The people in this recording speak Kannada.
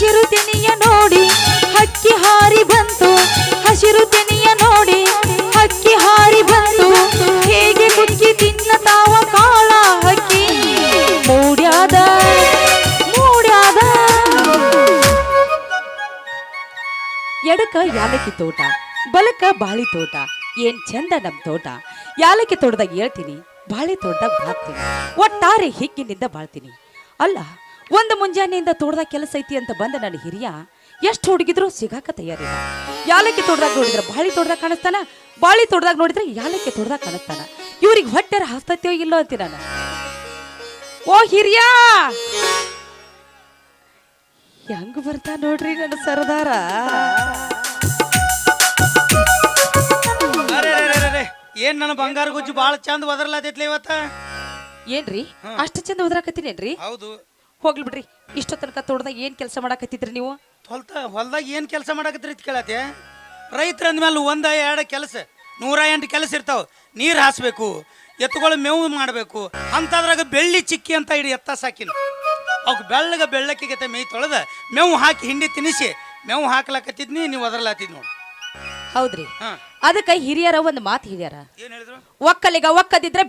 ಹಸಿರು ತೆನೆಯ ನೋಡಿ ಹಕ್ಕಿ ಹಾರಿ ಬಂತು. ಹಸಿರು ತೆನೆಯ ನೋಡಿ ಹಕ್ಕಿ ಹಾರಿ ಬಂತು. ಹೇಗೆ ಕುಕ್ಕಿ ತಿನ್ನ ತಾವ ಕಾಳ ಹಕ್ಕಿ? ಮೂಡ್ಯಾದ ಮೂಡ್ಯಾದ. ಎಡಕ ಯಾಲಕ್ಕಿ ತೋಟ, ಬಲಕ ಬಾಳಿ ತೋಟ, ಏನ್ ಚಂದ ನಮ್ ತೋಟ. ಯಾಲಕ್ಕಿ ತೋಟದಾಗ ಹೇಳ್ತೀನಿ, ಬಾಳೆ ತೋಟದಾಗ ಬಾಳ್ತೀನಿ. ಒಟ್ಟಾರೆ ಹಿಗ್ಗಿನಿಂದ ಬಾಳ್ತೀನಿ. ಅಲ್ಲ ಒಂದು ಮುಂಜಾನೆಯಿಂದ ತೋಟದಾಗ ಕೆಲಸ ಐತಿ ಅಂತ ಬಂದ ನನ್ನ ಹಿರಿಯ ಎಷ್ಟು ಹುಡುಗಿದ್ರು ಸಿಗಾಕ ತಯಾರಿಲ್ಲ. ಯಾಲಕ್ಕಿ ತೋಟದಾಗ ನೋಡಿದ್ರೆ ಬಾಳಿ ತೋಟದಾಗ ಕಾಣಿಸ್ತಾನ ಬಾಳಿ ತೋಟದಾಗ ನೋಡಿದ್ರೆ ಯಾಲಕ್ಕಿ ತೋಟದಾಗ ಕಾಣಿಸ್ತಾನ. ಇವ್ರಿಗೆ ಹೊಟ್ಟೆರ ಹಸ್ತತ್ಯೋ ಇಲ್ಲೋ ಅಂತೀನಿ ನಾನು. ಓ ಹಿರಿಯ! ಹೆಂಗ್ ಬರ್ತಾ ನೋಡ್ರಿ ನನ್ನ ಸರದಾರ. ಏನ್ ನನ್ನ ಬಂಗಾರ ಗುಜ್ಜು ಬಾಳ ಚಂದ ಒದರ್ಲಾತೈತ್ಲಿ ಇವತ್ತ? ಏನ್ರಿ? ಅಷ್ಟು ಚಂದ ಓದ್ರಾಕತ್ತೀನೇನ್ರಿ ಹೌದು. ಹೋಗ್ಲಿ ಬಿಡ್ರಿ. ಇಷ್ಟೋ ತನಕ ತೋಟದಾಗ ಏನ್ ಕೆಲಸ ಮಾಡಾಕತ್ತಿದ್ರಿ ನೀವು? ಹೊಲ್ತ ಹೊಲ್ದಾಗ ಏನ್ ಕೆಲಸ ಮಾಡಕತ್ರಿ ಅಂತ ಕೇಳತ್ತೆ? ರೈತರ ಅಂದ್ಮೇಲೆ ಒಂದ ಎರಡು ಕೆಲಸ ನೂರ ಎಂಟು ಕೆಲಸ ಇರ್ತಾವ. ನೀರ್ ಹಾಸ್ಬೇಕು ಎತ್ತುಗಳು ಮೇವು ಮಾಡಬೇಕು ಅಂತದ್ರಾಗ ಬೆಳ್ಳಿ ಚಿಕ್ಕಿ ಅಂತ ಇಡಿ ಎತ್ತ ಸಾಕಿನ. ಅವಕ್ಕೆ ಬೆಳ್ಳಗ ಬೆಳ್ಳಕ್ಕಿಗತೆ ಮೇಯ್ ತೊಳೆದ ಮೇವು ಹಾಕಿ ಹಿಂಡಿ ತಿನ್ನಿಸಿ ಮೇವು ಹಾಕ್ಲಾಕತ್ತಿದ್ನಿ ನೀವು ಅದರಲ್ಲಾತಿದ್ ನೋಡಿ. ಹೌದ್ರಿ. ಅದಕ್ಕೆ ಅದಕ್ಕ ಹಿರಿಯರ ಒಂದ್ ಮಾತು ಹಿರಿಯರ ಏನು ಹೇಳಿದ್ರು? ಒಕ್ಕಲಿಗ ಒಕ್ಕದಿದ್ರೆ